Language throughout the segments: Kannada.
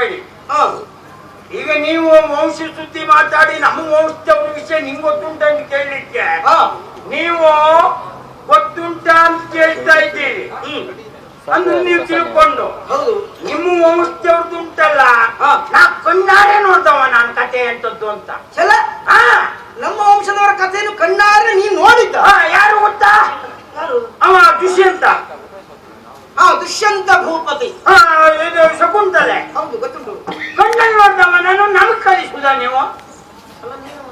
ಮಾಡಬೇಡಿ. ಹೌದು. ಈಗ ನೀವು ವಂಶ ಸುದ್ದಿ ಮಾತಾಡಿ ನಮ್ಮ ವಂಶದವ್ರ ವಿಷಯ ನಿಂಗೆ ಗೊತ್ತುಂಟ ಅಂತ ಕೇಳಲಿಕ್ಕೆ? ಹಾ. ನೀವು ಗೊತ್ತುಂಟ ಅಂತ ಕೇಳ್ತಾ ಇದ್ದೀರಿ. ಅಂದ್ರೆ ನೀವು ತಿಳ್ಕೊಂಡು. ಹೌದು. ನಿಮ್ಮ ವಂಶದವ್ರದ್ದು ಉಂಟಲ್ಲ. ನಾ ಕಣ್ಣಾರೆ ನೋಡ್ದವ ನಾನ್ ಕತೆ ಎಂತದ್ದು ಅಂತ. ಚಲ ನಮ್ಮ ವಂಶದವರ ಕಥೆಯನ್ನು ಕಣ್ಣಾರೆ ನೀನ್ ನೋಡಿದ್ದ? ಯಾರು ಗೊತ್ತಾ? ಅವ ದುಷ್ಯಂತ. ಹಾ ದುಷ್ಯಂತ ಭೂಪತಿ. ಹಾ ಇದು ಶಕುಂತಲೆ ಹೌದು ಗೊತ್ತುಂಟು ಕಣ್ಣಲ್ಲಿ ನೋಡ್ದವ ನಾನು ನಮಗ್ ಕಳಿಸುದ ನೀವು ಅಲ್ಲ ನೀನು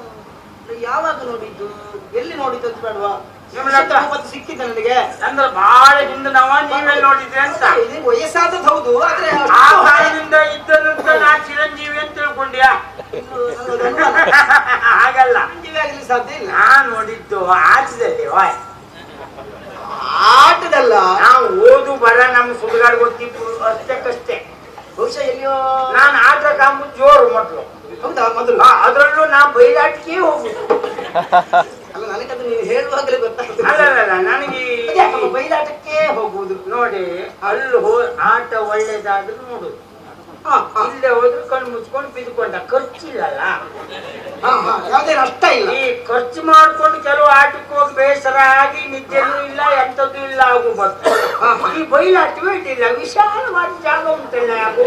ಯಾವಾಗ ನೋಡಿದ್ದು ಎಲ್ಲಿ ನೋಡಿದ್ದು ಅಂತ ಬೇಡವಾ ಭೂಪತಿ ಸಿಕ್ಕಿದ್ದ ನನಗೆ. ಅಂದ್ರೆ ಬಹಳ ಹಿಂದೆ ನಾವ ನೀವೇ ನೋಡಿದ್ರಿ ಅಂತ. ಇದು ವಯಸ್ಸಾದದ್ದು ಹೌದು ಆದ್ರೆ ಆ ಕಾಲದಿಂದ ಇದ್ದಂತ ನಾ ಚಿರಂಜೀವಿ ಅಂತ ತಿಳ್ಕೊಂಡ್ಯಾ. ಹಾಗಲ್ಲ. ಚಿರಂಜೀವಿ ಆಗ್ಲಿಕ್ಕೆ ಸಾಧ್ಯ ಇಲ್ಲ. ನಾ ನೋಡಿದ್ದು ಆಚದಲ್ಲಿ ವಾಯ್ ಆಟದಲ್ಲ? ನಾವು ಓದು ಬರ ನಮ್ಮ ಸುಡುಗಾಡ್ ಗೊತ್ತಿತ್ತು ಅಷ್ಟಕ್ಕಷ್ಟೇ. ಬಹುಶಃ ಎಲ್ಲಿಯೋ ನಾನು ಆಟ ಕಾಮು ಜೋರು ಮೊದಲು. ಹೌದಾ ಮೊದಲು? ಅದರಲ್ಲೂ ನಾ ಬೈಲಾಟಿಗೆ ಹೋಗುದು. ಹೇಳುವಾಗಲೇ ಗೊತ್ತಾಗ್ತದೆ. ಅಲ್ಲ ನನಗೆ ಬಯಲಾಟಕ್ಕೆ ಹೋಗುವುದು. ನೋಡಿ ಅಲ್ಲಿ ಹೋ ಆಟ ಒಳ್ಳೇದಾದ್ರೂ ನೋಡುದು ಇಲ್ಲೇ ಹೋದ್ರೆ ಕಣ್ಣು ಮುಚ್ಕೊಂಡು ಬಿದ್ದುಕೊಂಡ. ಖರ್ಚಿಲ್ಲಲ್ಲ? ಯಾವುದೇ ನಷ್ಟ ಇಲ್ಲ. ಈ ಖರ್ಚು ಮಾಡ್ಕೊಂಡು ಕೆಲವು ಆಟಕ್ಕೆ ಹೋಗಿ ಬೇಸರ ಆಗಿ ನಿದ್ದೆನೂ ಇಲ್ಲ ಎಂತದ್ದು ಇಲ್ಲ ಆಗು ಹಾ. ಈ ವಿಶಾಲವಾದ ಜಾಗ ಉಂಟಲ್ಲ ಯಾಕೋ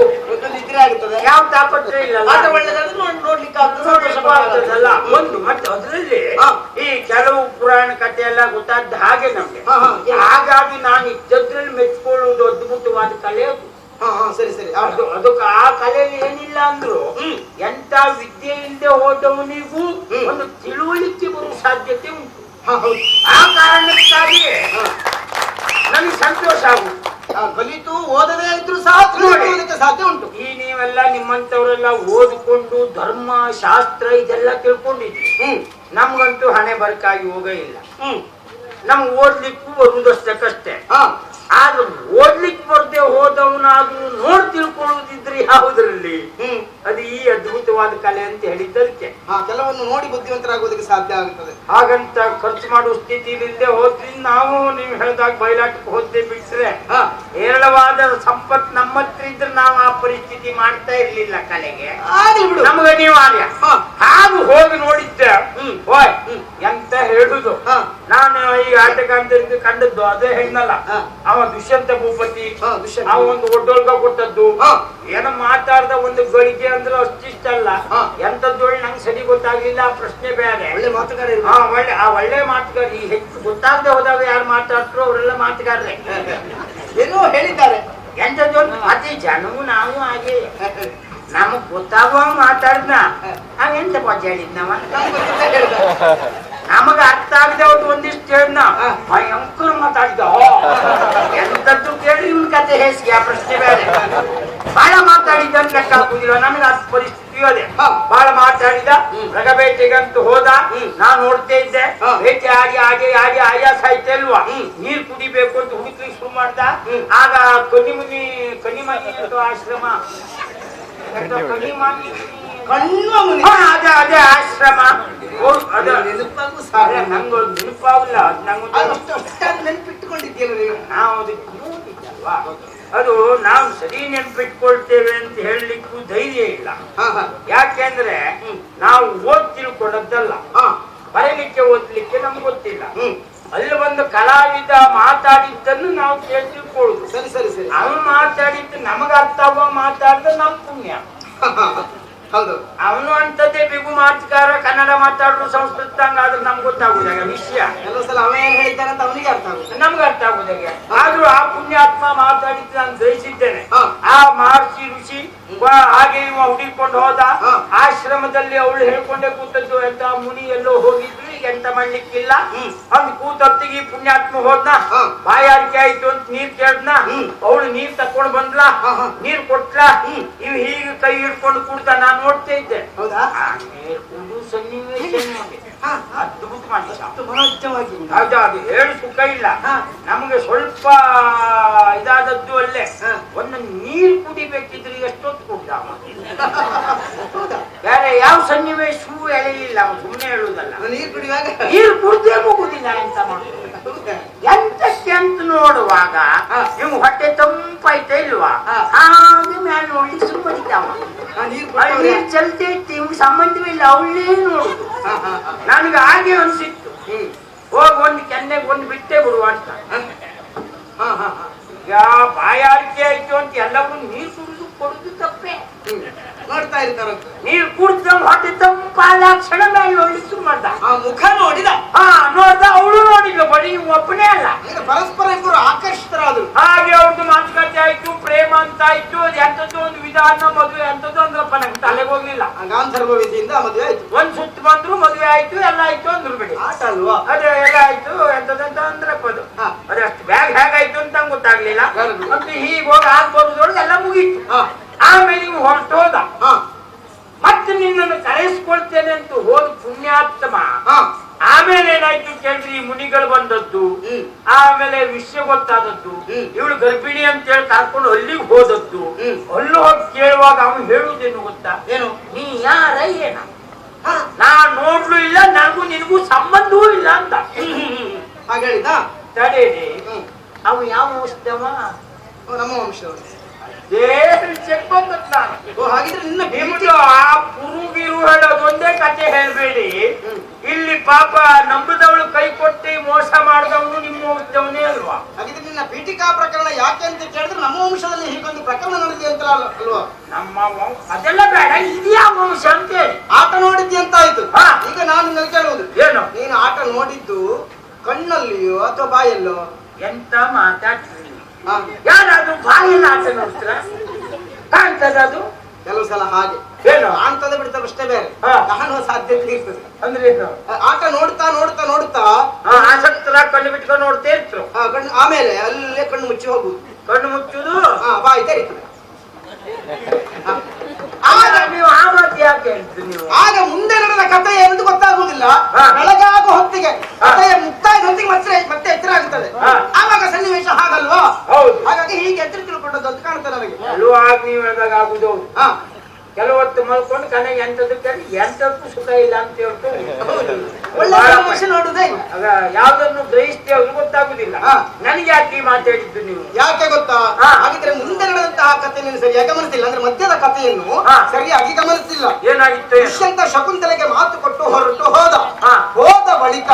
ಯಾವ ತಾಪತ್ರ ಇಲ್ಲ ಆಟ ಒಳ್ಳೆದಾದ್ರೆ ನೋಡ್ ನೋಡ್ಲಿಕ್ಕೆ ಒಂದು ಮತ್ತೆ ಅದರಲ್ಲಿ. ಈ ಕೆಲವು ಪುರಾಣ ಕಥೆ ಎಲ್ಲ ಗೊತ್ತಾದ ಹಾಗೆ ನಮ್ಗೆ? ಹಾಗಾಗಿ ನಾನು ಇದ್ದದ್ರಲ್ಲಿ ಮೆಚ್ಕೊಳ್ಳುವುದು ಅದ್ಭುತವಾದ ಕಲೆ ಅದು. ಸರಿ ಸರಿ. ಅದು ಅದಕ್ಕೆ ಆ ಕಲೆಯಲ್ಲಿ ಏನಿಲ್ಲ ಅಂದ್ರು ಎಂತ ವಿದ್ಯೆ ಇಲ್ಲದೆ ಹೋದವನಿಗೂ. ಒಂದು ತಿಳುವಳಿಕೆ ಬರುವ ಸಾಧ್ಯತೆ ಉಂಟು. ಆ ಕಾರಣಕ್ಕಾಗಿ ಹಾ. ನನಗೆ ಸಂತೋಷ ಆಗುತ್ತೆ ಕಲಿತು ಓದದೇ ಇದ್ರು ಸಹ ತಿಳ್ಕೊಳ್ಳೋದಕ್ಕೆ ಸಾಧ್ಯ ಉಂಟು. ಈ ನೀವೆಲ್ಲ ನಿಮ್ಮಂತವರೆಲ್ಲ ಓದಿಕೊಂಡು ಧರ್ಮ ಶಾಸ್ತ್ರ ಇದೆಲ್ಲ ತಿಳ್ಕೊಂಡಿದ್ವಿ ಹ್ಮ್. ನಮ್ಗಂತೂ ಹಣೆ ಬರಕಾಗಿ ಹೋಗ ಇಲ್ಲ. ಹ್ಮ್. ನಮ್ಗೆ ಓದ್ಲಿಕ್ಕೂ ಒಂದಷ್ಟಕ್ಕಷ್ಟೇ ಆದ್ರೆ ಓದ್ಲಿಕ್ಕೆ ಬರ್ದೆ ಹೋದವನಾದ್ರೂ ಯಾವುದ್ರಲ್ಲಿ ಹ್ಮ್. ಅದು ಈ ಅದ್ಭುತವಾದ ಕಲೆ ಅಂತ ಹೇಳಿದ್ದಕ್ಕೆ ಹಾ ಕೆಲವನ್ನು ನೋಡಿ ಬುದ್ಧಿವಂತರಾಗೋದಕ್ಕೆ ಸಾಧ್ಯ ಆಗುತ್ತದೆ. ಹಾಗಂತ ಖರ್ಚು ಮಾಡುವ ಸ್ಥಿತಿಲಿಂದೆ ಹೋದ್ರಿಂದ ನಾವು ನೀವು ಹೇಳಿದಾಗ ಬಯಲಾಟಕ್ಕೆ ಹೋದ್ದೆ ಬಿಟ್ರೆ ಹೇರಳವಾದ ಸಂಪತ್ ನಮ್ಮತ್ರ ಇದ್ರೆ ನಾವು ಆ ಪರಿಸ್ಥಿತಿ ಮಾಡ್ತಾ ಇರ್ಲಿಲ್ಲ ಕಲೆಗೆ. ನಮ್ಗೆ ನೀವು ಹಾ. ಹಾಗು ಹೋಗಿ ನೋಡಿದ್ದೆ. ಹ್ಮ್. ಹೋಯ್ ಹ್ಮ್. ಎಂತ ಹೇಳುದು? ನಾನು ಈ ಆಟಗಾಂತರಿಂದ ಕಂಡದ್ದು ಅದೇ ಹೆಣ್ಣಲ್ಲ. ಅವ ದುಷ್ಯಂತ ಭೂಪತಿ. ಅವ ಒಂದು ಒಡ್ಡೊಳ್ಗ ಕೊಟ್ಟದ್ದು. ಏನ ಮಾತಾಡ್ದ ಒಂದು ಗಳಿಗೆ ಅಂದ್ರೆ ಅಷ್ಟಿಷ್ಟಲ್ಲ ಹಾ. ಎಂತದ್ದೊಳ್ಳೆ ನಂಗೆ ಸರಿ ಗೊತ್ತಾಗ್ಲಿಲ್ಲ ಪ್ರಶ್ನೆ ಬೇರೆ. ಒಳ್ಳೆ ಮಾತುಗಾರ ಆ ಒಳ್ಳೆ ಆ ಒಳ್ಳೆ ಮಾತುಗಾರ ಈ ಹೆಚ್ಚು ಗೊತ್ತಾಗದೆ ಹೋದಾಗ ಯಾರು ಮಾತಾಡ್ತಾರೋ ಅವರೆಲ್ಲ ಮಾತುಗಾರರೇ. ಏನೋ ಹೇಳಿದ್ದಾರೆ. ಎಂತದ್ದೊಂದು ಅತಿ ಜನವು ನಾವು ಹಾಗೆ. ನಮಗ್ ಗೊತ್ತಾಗುವ ಮಾತಾಡ್ದ. ಎಂತ ಹೇಳಿದ್ನವ? ಹೇಳಿದ್. ನಮಗ ಅರ್ಥ ಅವ್ರು ಒಂದಿಷ್ಟು ಹಾ. ಭಯಂಕರ ಮಾತಾಡಿದ ಎಂತದ್ದು ಕೇಳಿ ಇವನ್ ಕತೆ ಹೇಸಿಗೆ ಆ ಪ್ರಶ್ನೆ ಬೇರೆ. ಬಹಳ ಮಾತಾಡಿದ ಲೆಕ್ಕ ಹಾಕುದಿಲ್ಲ. ನಮಗೆ ಆ ಪರಿಸ್ಥಿತಿ ಅದೇ. ಬಹಳ ಮಾತಾಡಿದ. ಹ್ಮ್. ರಗಬೇಟೆಗಂತೂ ಹೋದ. ನಾನ್ ನೋಡ್ತಾ ಇದ್ದೆ. ಬೇಟೆ ಆಗಿ ಆಗಿ ಆಗಿ ಆಯಾಸ ಆಯ್ತಲ್ವಾ ಅಲ್ವಾ? ನೀರ್ ಕುಡಿಬೇಕು ಅಂತ ಹುಡುಕಿ ಶುರು ಮಾಡ್ದ. ಆಗ ಕನಿಮನಿ ಕನಿಮನಿ ಅಂತ ಆಶ್ರಮ ಅದೇ ಅದೇ ಆಶ್ರಮ. ನಂಗೊಂದು ನೆನಪಾವಿಲ್ಲ ಅದು ಅಷ್ಟು ಅಷ್ಟಾಗಿ ನಾವು? ಅದಕ್ಕೆ ನೋಡಿದ್ದಲ್ವಾ ಅದು ನಾವು ಸರಿ ನೆನ್ಪಿಟ್ಕೊಳ್ತೇವೆ ಅಂತ ಹೇಳಲಿಕ್ಕೂ ಧೈರ್ಯ ಇಲ್ಲ. ಯಾಕೆಂದ್ರೆ. ನಾವು ಓದ್ ತಿಳ್ಕೊಂಡದ್ದಲ್ಲ. ಬರೀಲಿಕ್ಕೆ ಓದ್ಲಿಕ್ಕೆ ನಮ್ಗೆ ಗೊತ್ತಿಲ್ಲ. ಅಲ್ಲಿ ಒಂದು ಕಲಾವಿದ ಮಾತಾಡಿದ್ದನ್ನು ನಾವು ಕೇಳ್ತಿಕೊಳ್ಳುದು ಸರಿ ಸರಿ ಸರಿ. ಅವನು ಮಾತಾಡಿದ್ದು ನಮಗ ಅರ್ಥ ಆಗುವ ಮಾತಾಡಿದ ನಮ್ ಪುಣ್ಯ. ಹೌದು. ಅವನು ಅಂತದೇ ಬಿಗು ಮಾತುಕಾರ ಕನ್ನಡ ಮಾತಾಡೋ ಸಂಸ್ಕೃತ ಹಂಗಾದ್ರೆ ನಮ್ಗೆ ಗೊತ್ತಾಗುದಾಗ ವಿಷಯ. ಕೆಲವು ಸಲ ಅವ ಏನ್ ಹೇಳಿದ್ದಾನೆ ಅಂತ ಅವನಿಗೆ ಅರ್ಥ ಆಗುತ್ತೆ ನಮ್ಗೆ ಅರ್ಥ ಆಗುದಾಗ ಆದ್ರೂ ಆ ಪುಣ್ಯಾತ್ಮ ಮಾತಾಡಿದ್ದು ನಾನು ಜಯಿಸಿದ್ದೇನೆ. ಆ ಮಹರ್ಷಿ ಋಷಿ ಹಾಗೆ ಇವ ಹುಡುಕೊಂಡು ಹೋದ. ಆಶ್ರಮದಲ್ಲಿ ಅವಳು ಹೇಳ್ಕೊಂಡೆ ಕೂತದ್ದು ಎಂತ ಮುನಿ ಎಲ್ಲೋ ಹೋಗಿದ್ರು ಈಗ ಎಂತ ಮಾಡ್ಲಿಕ್ಕಿಲ್ಲ ಅವ್ನ್ ಕೂತೊತ್ತಿಗೆ ಪುಣ್ಯಾತ್ಮ ಹೋದ್ನ. ಬಾಯಾರಿಕೆ ಆಯ್ತು ಅಂತ ನೀರ್ ಕೇಳ್ದ್ನ. ಅವಳು ನೀರ್ ತಕೊಂಡ್ ಬಂದ್ಲ. ನೀರ್ ಕೊಟ್ಲ. ಇವ್ ಹೀಗೆ ಕೈ ಹಿಡ್ಕೊಂಡು ಕೂಡ್ತಾ ನಾನ್ ನೋಡ್ತಾ ಇದ್ದೆ. ಅದ್ಭುತ ಹೇಳು ಸುಖ ಇಲ್ಲ ನಮ್ಗೆ ಸ್ವಲ್ಪ ಇದಾದದ್ದು ಅಲ್ಲೇ. ಒಂದು ನೀರು ಕುಡಿಬೇಕಿದ್ರೆ ಎಷ್ಟೊತ್ತು ಕುಡ್ದ ಬೇರೆ ಯಾವ ಸನ್ನಿವೇಶವೂ ಎಳೆಯಲಿಲ್ಲ. ಅವನು ಸುಮ್ಮನೆ ಹೇಳುವುದಲ್ಲ ನೀರು ಕುಡಿಯುವಾಗ? ನೀರು ಕುಡ್ದೇ ಹೋಗುದಿಲ್ಲ ಎಂತ ಮಾಡುದು? ಎಂತಕ್ಕೆ ಅಂತ ನೋಡುವಾಗ ಹಾ. ನಿಮ್ಗೆ ಹೊಟ್ಟೆ ತಂಪಾಯ್ತಾ ಇಲ್ವಾ? ಆ ಹಾಗೆ ಮೇಲೆ ನೋಡಿ ಸುಮ್ಮನಿದ್ದಾವ ಚಲ್ತೆ ಸಂಬಂಧವಿಲ್ಲ ಅವಳೇ ಸಂಬಂಧವೇ ಇಲ್ಲ ಅವಳೇ ನೋಡುದು. ನನಗೆ ಹಾಗೆ ಅನ್ಸಿತ್ತು. ಹೋಗಿ ಒಂದು ಕೆನ್ನೆಗೆ ಒಂದು ಬಿಟ್ಟೆ ಬಿಡುವ ಅಂತ. ಬಾಯಾರಿಕೆ ಆಯ್ತು ಅಂತ ಎಲ್ಲವೂ ನೀರು ಕುಡಿದು ಕೊಡುದು ತಪ್ಪೇ. ನೋಡ್ತಾ ಇರ್ತಾರಂತೆ. ನೀರು ಕುಡಿದ ಹೊಟ್ಟೆ ತಂಪಾದ ಕ್ಷಣ ಮೇಲೆ ನೋಡ್ಲಿಕ್ಕೆ ಮಾಡ್ದ. ಆ ಮುಖ ನೋಡಿದ? ಹಾ ನೋಡ್ದ ಅವಳು ನೋಡಿದ್ಲು ಬರೀ ಒಬ್ಬನೇ ಅಲ್ಲ. ಪರಸ್ಪರ ಇಬ್ಬರು ಆಕರ್ಷಿತರಾದ್ರು. ಹಾಗೆ ಅವ್ರದ್ದು ಮಾತುಕತೆ ಆಯ್ತು ಪ್ರೇಮ ಅಂತ ಆಯ್ತು ಅದು ಎಂತದ್ದು ಒಂದು ವಿಧಾನ ಮದುವೆ ಎಂತದ್ದು ಅಂದ್ರಪ್ಪ ನಂಗೆ ತಲೆಗೆ ಹೋಗ್ಲಿಲ್ಲ. ಗಾಂಧರ್ವ ವಿಧಿಯಿಂದ ಮದುವೆ ಆಯ್ತು. ಒಂದ್ ಸುತ್ತು ಬಂದ್ರು ಮದುವೆ ಆಯ್ತು ಎಲ್ಲ ಆಯ್ತು ಅಂದ್ರು ಬಿಡಿ. ಆಟ ಅಲ್ವಾ? ಅದೇ ಎಲ್ಲ ಆಯ್ತು ಎಂತದಂತ ಅಂದ್ರಪ್ಪ ಅದು. ಅದಷ್ಟು. ಬ್ಯಾಗ್ ಹೇಗಾಯ್ತು ಅಂತ ಗೊತ್ತಾಗ್ಲಿಲ್ಲ. ಮತ್ತೆ ಹೀಗೆ ಹೋಗಿ ಆಗ್ ಎಲ್ಲ ಮುಗೀತು. ಆಮೇಲೆ ಇವ್ ಹೊರಟು ಹೋದ ಹಾ. ಮತ್ತೆ ನಿನ್ನನ್ನು ಕರೆಸ್ಕೊಳ್ತೇನೆ ಅಂತ ಹೋದ ಪುಣ್ಯಾತ್ಮ ಆಮೇಲೆ ಏನಾಯ್ತು ಕೇಳ್ರಿ ಈ ಮುನಿಗಳು ಬಂದದ್ದು ಆಮೇಲೆ ವಿಷಯ ಗೊತ್ತಾದದ್ದು. ಇವಳು ಗರ್ಭಿಣಿ ಅಂತ ಹೇಳಿ ಕರ್ಕೊಂಡು ಅಲ್ಲಿಗೆ ಹೋದದ್ದು. ಅಲ್ಲಿ ಹೋಗಿ ಕೇಳುವಾಗ ಅವನು ಹೇಳುವುದೇನು ಗೊತ್ತಾ? ಏನು? ನೀ ಯಾರ ಏನ ನಾ ನೋಡ್ಲು ಇಲ್ಲ ನನಗೂ ನಿನಗೂ ಸಂಬಂಧವೂ ಇಲ್ಲ ಅಂತ ಹಾಗೆ ಹೇಳಿದ ತಡೇರಿ. ಅವು ಯಾವ ವಂಶದವ? ನಮ್ಮ ವಂಶದವರು. ಚೆಕ್ ಬಂದದ್ ನಾನು ಓ ಹಾಗಿದ್ರೆ ನಿನ್ನ ನಿಮ್ದು ಆ ಪುರುಗಿರು ಒಂದೇ ಕತೆ ಹೇಳ್ಬೇಡಿ. ಇಲ್ಲಿ ಪಾಪ ನಂಬಿದವಳು ಕೈ ಕೊಟ್ಟು ಮೋಸ ಮಾಡಿದವನು ನಿಮ್ಮ ವಂಶದವನೇ ಅಲ್ವಾ? ಹಾಗಿದ್ರೆ ನಿನ್ನ ಪೀಠಿಕಾ ಪ್ರಕರಣ ಯಾಕೆ ಅಂತ ಕೇಳಿದ್ರೆ ನಮ್ಮ ವಂಶದಲ್ಲಿ ಹೀಗೊಂದು ಪ್ರಕರಣ ನಡೆದಿದೆ ಅಂತ ಅಲ್ವಾ? ನಮ್ಮ ವಂಶ ಅದೆಲ್ಲ ಬೇಡ ಇದ್ಯಾ ವಂಶ ಅಂತ ಹೇಳಿ. ಆಟ ನೋಡಿದ್ದಿ ಅಂತ ಆಯ್ತು. ಹಾ. ಈಗ ನಾನು ನಿನ್ನಲ್ಲಿ ಕೇಳುವುದು. ಏನು? ನೀನು ಆಟ ನೋಡಿದ್ದು ಕಣ್ಣಲ್ಲಿಯೋ ಅಥವಾ ಬಾಯಲ್ಲೋ? ಎಂತ ಮಾತಾಡ್ತೀನಿ ಯಾರಾದ್ರೂ ಬಾಯಿಲ್ಲ ಆಟ ನೋಡ್ತೀರಾ? ಕಾಣ್ತದ ಅದು? ಕೆಲವು ಸಲ ಹಾಗೆ. ಏನು? ಅಂತದ ಬಿಡ್ತಾರೆ ಅಷ್ಟೇ ಬೇರೆ. ಕಾಣುವ ಸಾಧ್ಯತೆ ಇರ್ತದೆ. ಅಂದ್ರೆ ಆಟ ನೋಡ್ತಾ ನೋಡ್ತಾ ನೋಡ್ತಾ ಆಸಕ್ತರ ಕಣ್ಣು ಬಿಟ್ಕೊಂಡು ನೋಡ್ತಾ ಇರ್ತರು. ಕಣ್ಣು ಆಮೇಲೆ ಅಲ್ಲೇ ಕಣ್ಣು ಮುಚ್ಚಿ ಹೋಗುದು ಕಣ್ಣು ಮುಚ್ಚುದು ಹಾ ಬಾಯಿ ತೆರೀತದೆ. ಆಗ ನೀವು ಆ ಮಾತು ಯಾಕೆ ಹೇಳ್ತೀರಿ ನೀವು? ಆಗ ಮುಂದೆ ನಡೆದ ಕಥೆ ಏನಂತ ಗೊತ್ತಾಗುದಿಲ್ಲ ಬೆಳಗಾಗ ಹೊತ್ತಿಗೆ ಕಥೆಯ ಮುಕ್ತಾಯದ ಹೊತ್ತಿಗೆ ಮತ್ತೆ ಮತ್ತೆ ಎಚ್ಚರ ಆಗುತ್ತದೆ ಹಾ. ಆವಾಗ ಸನ್ನಿವೇಶ ಹಾಗಲ್ವಾ ಹೌದು ಹಾಗಾಗಿ ಹೀಗೆ ಎಚ್ಚರ ತಿಳ್ಕೊಂಡದ್ದು ಅಂತ ಕಾಣ್ತದೆ ನನಗೆ ಕೆಲವು ಆಗ ನೀವು ಹೇಳಿದಾಗ ಆಗುದು ಹೌದು. ಹಾ ಕೆಲವತ್ತು ಎಂತಕ್ಕೂ ಸುಖ ಇಲ್ಲ ಅಂತ ಹೇಳ್ಕೊಂಡು ಯಾವ್ದನ್ನು ಗ್ರಹಿಸ್ತೇವೆ ಅದು ಗೊತ್ತಾಗುದಿಲ್ಲ. ನನಗೆ ಯಾಕೆ ಈ ಮಾತಾಡಿದ್ದು ನೀವು ಯಾಕೆ ಗೊತ್ತಾ. ಹಾಗಿದ್ರೆ ಮುಂದೆ ನಡೆದಂತಹ ಕಥೆ ನೀನು ಸರಿಯಾಗಿ ಗಮನಿಸಿಲ್ಲ ಅಂದ್ರೆ ಮಧ್ಯದ ಕಥೆಯನ್ನು ಹಾ. ಸರಿಯಾಗಿ ಗಮನಿಸಿಲ್ಲ ಏನಾಗಿತ್ತು ಏನು? ದುಷ್ಯಂತ ಶಕುಂತಲೆಗೆ ಮಾತು ಕೊಟ್ಟು ಹೊರಟು ಹೋದ ಹಾ. ಹೋದ ಬಳಿಕ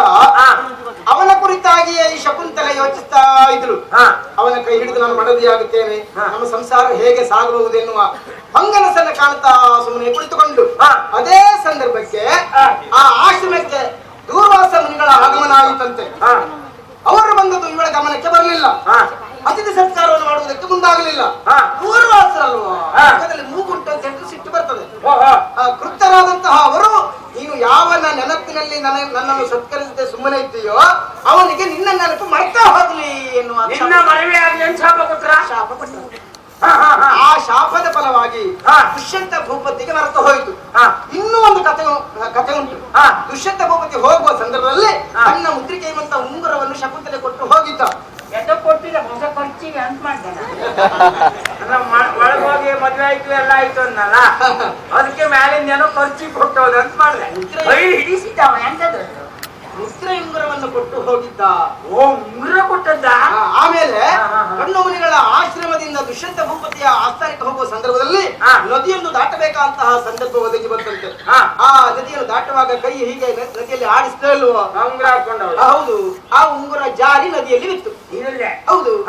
ಅವನ ಕುರಿತಾಗಿಯೇ ಈ ಶಕುಂತಲೆ ಯೋಚಿಸ್ತಾ ಇದ್ರು ಹಾ, ಅವನ ಕೈ ಹಿಡಿದು ನಾನು ಮಡದಿಯಾಗುತ್ತೇನೆ. ನಮ್ಮ ಸಂಸಾರ ಹೇಗೆ ಸಾಗಬಹುದು ಹಂಗನಸನ್ನು ಕಾಣ್ತಾ ಸುಮ್ಮನೆ ಕುಳಿತುಕೊಂಡು ಹಾ. ಅದೇ ಸಂದರ್ಭಕ್ಕೆ. ಆ ಆಶ್ರಮಕ್ಕೆ ದೂರ್ವಾಸ ಮುನಿಗಳ ಆಗಮನ ಆಗುತ್ತಂತೆ ಹಾ, ಅವರು ಬಂದದ್ದು ಇವಳ ಗಮನಕ್ಕೆ ಬರಲಿಲ್ಲ. ಅತಿಥಿ ಸತ್ಕಾರವನ್ನು ಮಾಡುವುದಕ್ಕೆ ಮುಂದಾಗಲಿಲ್ಲ. ಮುಖದಲ್ಲಿ ಮೂಗುಂಟು ಅಂತ ಹೇಳಿದ್ರೆ ಸಿಟ್ಟು ಬರ್ತದೆ. ಕೃತರಾದಂತಹ ಅವರು ನೀನು ಯಾವ ನೆನಪಿನಲ್ಲಿ ನನ್ನ ನನ್ನನ್ನು ಸತ್ಕರಿಸದೆ ಸುಮ್ಮನೆ ಇದ್ದೀಯೋ ಅವನಿಗೆ ನಿನ್ನ ನೆನಪು ಮರ್ತಾ ಹೋಗ್ಲಿ ಎನ್ನುವ ಶಾಪ. ಆ ಶಾಪದ ಫಲವಾಗಿ. ದುಷ್ಯಂತ ಭೂಪತಿಗೆ ಮರೆತು ಹೋಯಿತು. ಇನ್ನೂ ಒಂದು ಕಥೆ ಕಥೆ ಉಂಟು ಹಾ. ದುಷ್ಯಂತ ಭೂಪತಿ ಹೋಗುವ ಸಂದರ್ಭದಲ್ಲಿ. ತನ್ನ ಮುದ್ರಿಕೆ ಉಂಗುರವನ್ನು ಶಕುಂತಲೆ ಕೊಟ್ಟು ಹೋಗಿದ್ದ. ಎದ್ದು ಕೊಟ್ಟಿಲ್ಲ ಹೊಸ ಖರ್ಚಿಗೆ ಅಂತ ಮಾಡ್ದೆ ಒಳಗೆ ಹೋಗಿ ಮದ್ವೆ ಆಯ್ತು ಎಲ್ಲ ಆಯ್ತು ಅನ್ನಲ್ಲ ಅದಕ್ಕೆ ಮ್ಯಾಲಿಂದ ಏನೋ ಖರ್ಚಿಗೆ ಕೊಟ್ಟೋದು ಅಂತ ಮಾಡ್ದೆ. ಹಿಡಿಸಿದ್ದವ ಎಂತದು? ಮುದ್ರೆ ಉಂಗುರವನ್ನು ಕೊಟ್ಟು ಹೋಗಿದ್ದ. ಓ ಉಂಗುರ ಕೊಟ್ಟದ್ದ? ಆಮೇಲೆ ಹಾ, ಹಾ, ಹಾ. ಕಣ್ಣು ಮುನಿಗಳ ಆಶ್ರಮದಿಂದ ದುಷ್ಯಂತ ಭೂಪತಿಯ ಆಸ್ಥಾನಕ್ಕೆ ಹೋಗುವ ಸಂದರ್ಭದಲ್ಲಿ. ನದಿಯನ್ನು ದಾಟಬೇಕಾದಂತಹ ಸಂದರ್ಭ ಒದಗಿ ಬಂತಂತೆ. ಆ ನದಿಯನ್ನು ದಾಟುವಾಗ ಕೈ ಹೀಗೆ ನದಿಯಲ್ಲಿ ಆಡಿಸ್ತಾ ಇಲ್ವೋ? ಉಂಗುರ ಹೌದು. ಆ ಉಂಗುರ ಜಾರಿ ನದಿಯಲ್ಲಿ ಬಿತ್ತು. ಹೌದು.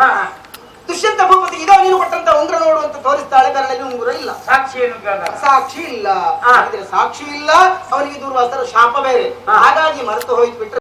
ದುಷ್ಯಂತ ಭೂಪತಿ ಇದೋ ನೀನು ಕೊಟ್ಟಂತ ಉಂಗ್ರ ನೋಡು ಅಂತ ತೋರಿಸ್ತಾಳೆ ಕಾರಣದಲ್ಲಿ ಉಂಗುರ ಇಲ್ಲ. ಸಾಕ್ಷಿ ಏನು ಸಾಕ್ಷಿ ಇಲ್ಲ. ಆ. ಸಾಕ್ಷಿ ಇಲ್ಲ ಅವನಿಗೆ ದೂರ್ವಾಸರ ಶಾಪ ಬೇರೆ. ಹಾಗಾಗಿ ಮರೆತು ಹೋಯ್ತು ಬಿಟ್ರೆ